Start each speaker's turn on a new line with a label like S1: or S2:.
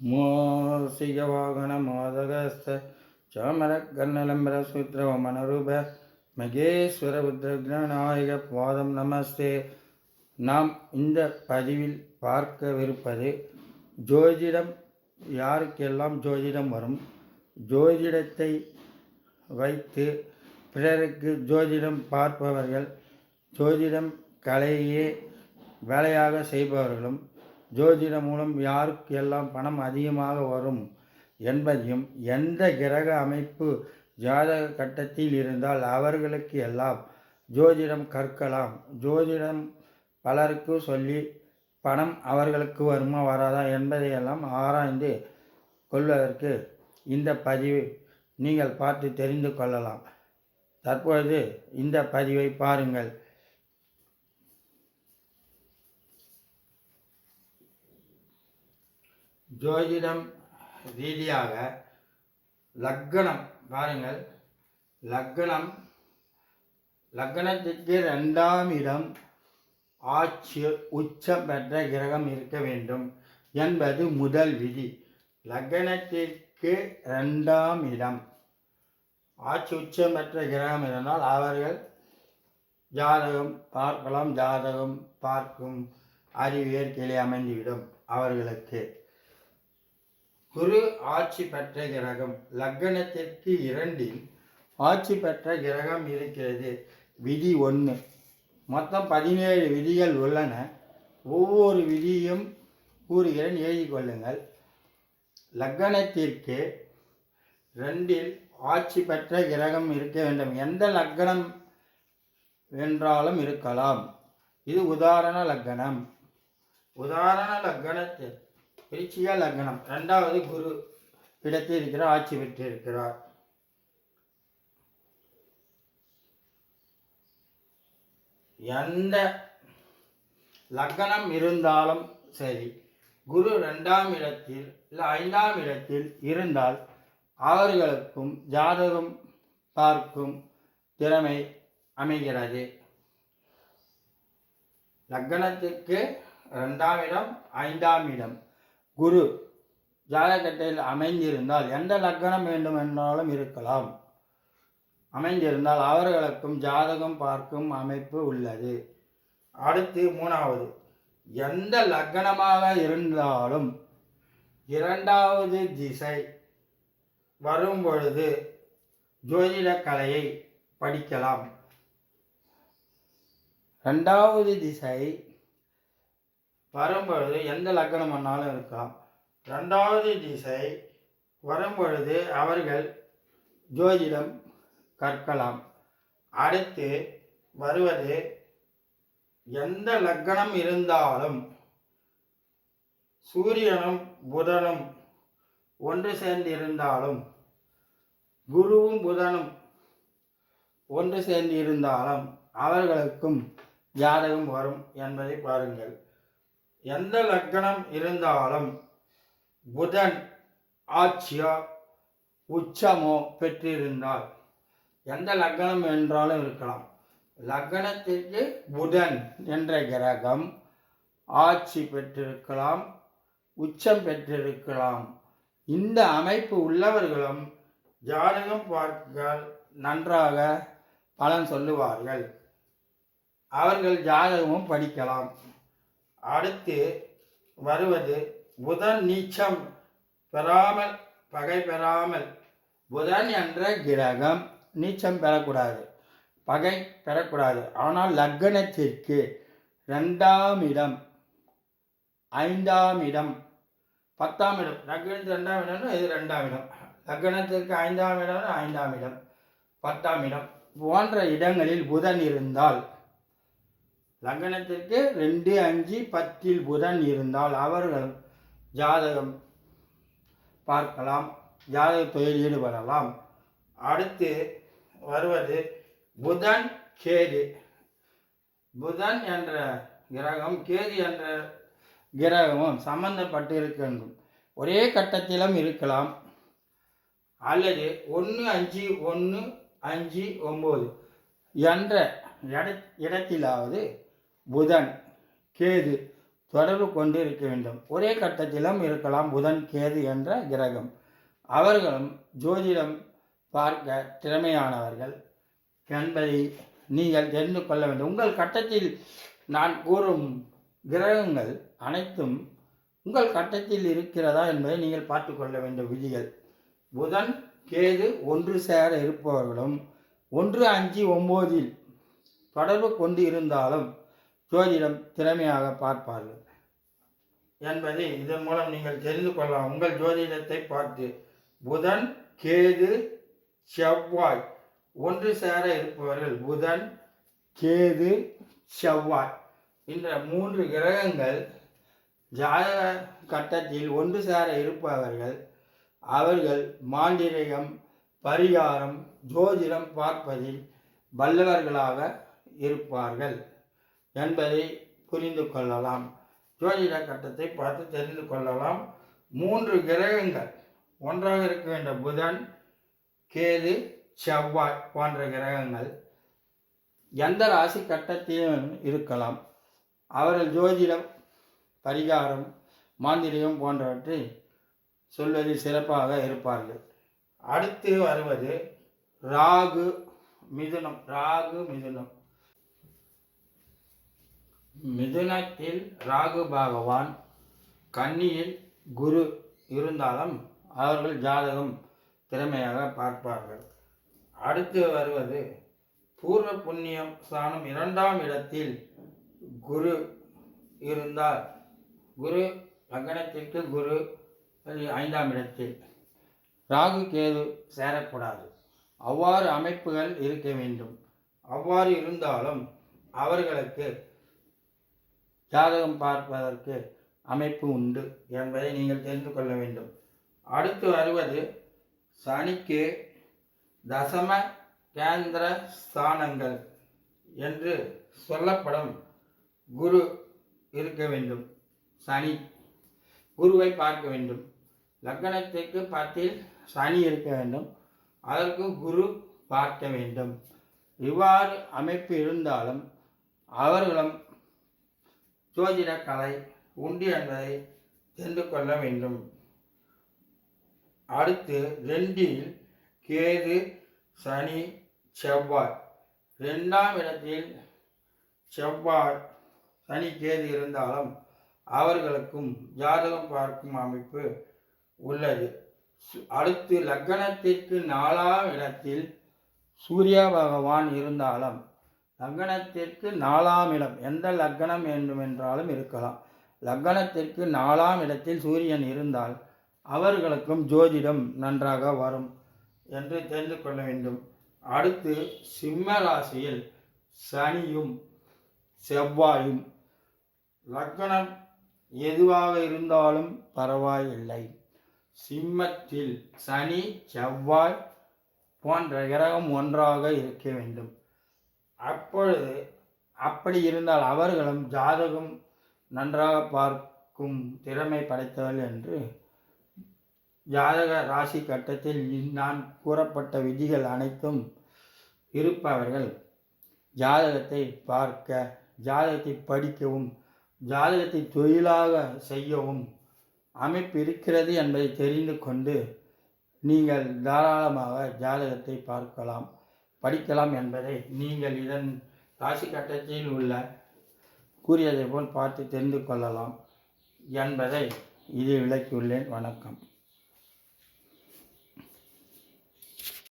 S1: மூசிக வாகன மோதகஸ்த சாமரக்கர்ணலம்பர சூத்திர மனரூப மகேஸ்வர புத்திரநாயக பாதம் நமஸ்தே. நாம் இந்த பதிவில் பார்க்கவிருப்பது ஜோதிடம் யாருக்கெல்லாம் ஜோதிடம் வரும்? ஜோதிடத்தை வைத்து பிறருக்கு ஜோதிடம் பார்ப்பவர்கள் ஜோதிடம் கலையே வேலையாக செய்பவர்களும் ஜோதிடம் மூலம் யாருக்கு எல்லாம் பணம் அதிகமாக வரும் என்பதையும் எந்த கிரக அமைப்பு ஜாதக கட்டத்தில் இருந்தால் அவர்களுக்கு எல்லாம் ஜோதிடம் கற்கலாம். ஜோதிடம் பலருக்கு சொல்லி பணம் அவர்களுக்கு வருமா வராதா என்பதையெல்லாம் ஆராய்ந்து கொள்வதற்கு இந்த பதிவு நீங்கள் பார்த்து தெரிந்து கொள்ளலாம். தற்பொழுது இந்த பதிவை பாருங்கள். ஜோதிடம் ரீதியாக லக்கணம் பாருங்கள். லக்கணம் லக்கணத்திற்கு ரெண்டாம் இடம் ஆட்சி உச்சம் பெற்ற கிரகம் இருக்க வேண்டும் என்பது முதல் விதி. லக்கணத்திற்கு ரெண்டாம் இடம் ஆட்சி உச்சம் பெற்ற கிரகம் இருந்தால் அவர்கள் ஜாதகம் பார்க்கலாம் ஜாதகம் பார்க்கும் அறிவு இயற்கையிலே அமைந்துவிடும் அவர்களுக்கு. குரு ஆட்சி பெற்ற கிரகம் லக்னத்திற்கு இரண்டில் ஆட்சி பெற்ற கிரகம் இருக்கிறது. விதி ஒன்று மொத்தம் பதினேழு விதிகள் உள்ளன. ஒவ்வொரு விதியும் கூறுகிறேன் எழுதிக்கொள்ளுங்கள் லக்கணத்திற்கு லக்னத்திற்கு ரெண்டில் ஆட்சி பெற்ற கிரகம் இருக்க வேண்டும். எந்த லக்னம் என்றாலும் இருக்கலாம். இது உதாரண லக்னம். உதாரண லக்கணத்திற்கு விருச்சிக லக்னம் ரெண்டாவது குரு இடத்தில் இருக்கிறார் ஆட்சி பெற்று இருக்கிறார் எந்த லக்னம் இருந்தாலும் சரி குரு ரெண்டாம் இடத்தில் இல்லை ஐந்தாம் இடத்தில் இருந்தால் அவர்களுக்கும் ஜாதகம் பார்க்கும் திறமை அமைகிறது. லக்னத்துக்கு ரெண்டாம் இடம் ஐந்தாம் இடம். குரு ஜாதகத்தில் அமைந்திருந்தால் எந்த லக்னம் வேண்டும் என்றாலும் இருக்கலாம். அமைந்திருந்தால் அவர்களுக்கும் ஜாதகம் பார்க்கும் அமைப்பு உள்ளது. அடுத்து மூணாவது. எந்த லக்னமாக இருந்தாலும் இரண்டாவது திசை வரும் பொழுது ஜோதிட கலையை படிக்கலாம். ரெண்டாவது திசை வரும்பொழுது எந்த லக்னம் வேணாலும் இருக்கலாம். ரெண்டாவது திசை வரும்பொழுது அவர்கள் ஜோதிடம் கற்கலாம். அடுத்து வருவது எந்த லக்னம் இருந்தாலும் சூரியனும் புதனும் ஒன்று சேர்ந்து இருந்தாலும் குருவும் புதனும் ஒன்று சேர்ந்து இருந்தாலும் அவர்களுக்கும் ஜாதகம் வரும் என்பதை பாருங்கள். எந்த லக்னம் இருந்தாலும் புதன் ஆட்சியோ உச்சமோ பெற்றிருந்தால் எந்த லக்னம் என்றாலும் இருக்கலாம். லக்னத்திற்கு புதன் என்ற கிரகம் ஆட்சி பெற்றிருக்கலாம் உச்சம் பெற்றிருக்கலாம். இந்த அமைப்பு உள்ளவர்களும் ஜாதகம் பார்க்க நன்றாக பலன் சொல்லுவார்கள். அவர்கள் ஜாதகமும் படிக்கலாம். அடுத்து வருவது புதன் நீச்சம் பெறாமல் பகை பெறாமல். புதன் என்ற கிரகம் நீச்சம் பெறக்கூடாது பகை பெறக்கூடாது. ஆனால் லக்னத்திற்கு ரெண்டாம் இடம் ஐந்தாம் இடம் பத்தாம் இடம். லக்னத்து ரெண்டாம் இடம்னா இது ரெண்டாம் இடம். லக்னத்திற்கு ஐந்தாம் இடம் ஐந்தாம் இடம் பத்தாம் இடம். போன்ற இடங்களில் புதன் இருந்தால் லக்னத்திற்கு ரெண்டு அஞ்சு பத்தில் புதன் இருந்தால் அவர்கள் ஜாதகம் பார்க்கலாம் ஜாதக தொழில் ஈடுபடலாம். அடுத்து வருவது புதன் கேது. புதன் என்ற கிரகம் கேது என்ற கிரகமும் சம்பந்தப்பட்டு இருக்கின்றோம் ஒரே கட்டத்திலும் இருக்கலாம். அல்லது ஒன்று அஞ்சு ஒன்று அஞ்சு ஒம்பது என்ற இட இடத்திலாவது புதன் கேது தொடர்பு கொண்டு இருக்க வேண்டும். ஒரே கட்டத்திலும் இருக்கலாம் புதன் கேது என்ற கிரகம். அவர்களும் ஜோதிடம் பார்க்க திறமையானவர்கள். என்பதை நீங்கள் தெரிந்து கொள்ள வேண்டும். உங்கள் கட்டத்தில் நான் கூறும் கிரகங்கள் அனைத்தும் உங்கள் கட்டத்தில் இருக்கிறதா என்பதை நீங்கள் பார்த்து கொள்ள வேண்டும் விதிகள். புதன் கேது ஒன்று சேர இருப்பவர்களும் ஒன்று அஞ்சு ஒம்போதில் தொடர்பு கொண்டு இருந்தாலும் ஜோதிடம் திறமையாக பார்ப்பார்கள். என்பதை இதன் மூலம் நீங்கள் தெரிந்து கொள்ளலாம். உங்கள் ஜோதிடத்தை பார்த்து புதன் கேது செவ்வாய் ஒன்று சேர இருப்பவர்கள். புதன் கேது செவ்வாய் என்ற மூன்று கிரகங்கள் ஜாதக கட்டத்தில் ஒன்று சேர இருப்பவர்கள். அவர்கள் மாண்டிரகம் பரிகாரம் ஜோதிடம் பார்ப்பதில் வல்லவர்களாக இருப்பார்கள். என்பதை புரிந்து கொள்ளலாம். ஜோதிட கட்டத்தை பார்த்து தெரிந்து கொள்ளலாம். மூன்று கிரகங்கள். ஒன்றாக இருக்க வேண்டிய புதன் கேது செவ்வாய் போன்ற கிரகங்கள். எந்த ராசி கட்டத்திலும் இருக்கலாம். அவர்கள் ஜோதிடம் பரிகாரம் மாந்திரிகம் போன்றவற்றை சொல்வது சிறப்பாக இருப்பார்கள். அடுத்து வருவது ராகு மிதுனம். ராகு மிதுனம். மிதுனத்தில் ராகு பகவான் கன்னியில் குரு இருந்தாலும் அவர்கள் ஜாதகம் திறமையாக பார்ப்பார்கள். அடுத்து வருவது பூர்வ புண்ணியம் ஸ்தானம் இரண்டாம் இடத்தில் குரு இருந்தால் குரு லக்னத்திற்கு குரு ஐந்தாம் இடத்தில். ராகு கேது சேரக்கூடாது. அவ்வாறு அமைப்புகள் இருக்க வேண்டும். அவ்வாறு இருந்தாலும் அவர்களுக்கு ஜாதகம் பார்ப்பதற்கு அமைப்பு உண்டு என்பதை நீங்கள் தெரிந்து கொள்ள வேண்டும். அடுத்து வருவது சனிக்கு தசம கேந்திர ஸ்தானங்கள் என்று சொல்லப்படும் குரு இருக்க வேண்டும். சனி குருவை பார்க்க வேண்டும். லக்னத்திற்கு பத்தில் சனி இருக்க வேண்டும். அதற்கு குரு பார்க்க வேண்டும். இவ்வாறு அமைப்பு இருந்தாலும் அவர்களும் ஜோதிட கலை உண்டு என்பதை தெரிந்து கொள்ள வேண்டும். அடுத்து ரெண்டில் கேது சனி செவ்வாய். ரெண்டாம் இடத்தில் செவ்வாய் சனி கேது இருந்தாலும் அவர்களுக்கும் ஜாதகம் பார்க்கும் அமைப்பு உள்ளது. அடுத்து லக்னத்திற்கு நாலாம் இடத்தில் சூரிய பகவான் இருந்தாலும் லக்னத்திற்கு நாலாம் இடம். எந்த லக்னம் வேண்டுமென்றாலும் இருக்கலாம். லக்னத்திற்கு நாலாம் இடத்தில் சூரியன் இருந்தால் அவர்களுக்கும் ஜோதிடம் நன்றாக வரும் என்று தெரிந்து கொள்ள வேண்டும். அடுத்து சிம்ம ராசியில் சனியும் செவ்வாயும். லக்னம் எதுவாக இருந்தாலும் பரவாயில்லை. சிம்மத்தில் சனி செவ்வாய் போன்ற கிரகம் ஒன்றாக இருக்க வேண்டும். அப்பொழுது அப்படி இருந்தால் அவர்களும் ஜாதகம் நன்றாக பார்க்கும் திறமை படைத்தவர்கள் என்று ஜாதக ராசி கட்டத்தில் நான் கூறப்பட்ட விதிகள் அனைத்தும் இருப்பவர்கள் ஜாதகத்தை பார்க்க ஜாதகத்தை படிக்கவும் ஜாதகத்தை தொழிலாக செய்யவும் அமைப்பு இருக்கிறது என்பதை தெரிந்து கொண்டு நீங்கள் தாராளமாக ஜாதகத்தை பார்க்கலாம். படிக்கலாம் என்பதை நீங்கள் இதன் ராசி கட்டத்தில் உள்ள கூறியதை போல் பார்த்து தெரிந்து கொள்ளலாம் என்பதை இது விளக்கியுள்ளேன். வணக்கம்.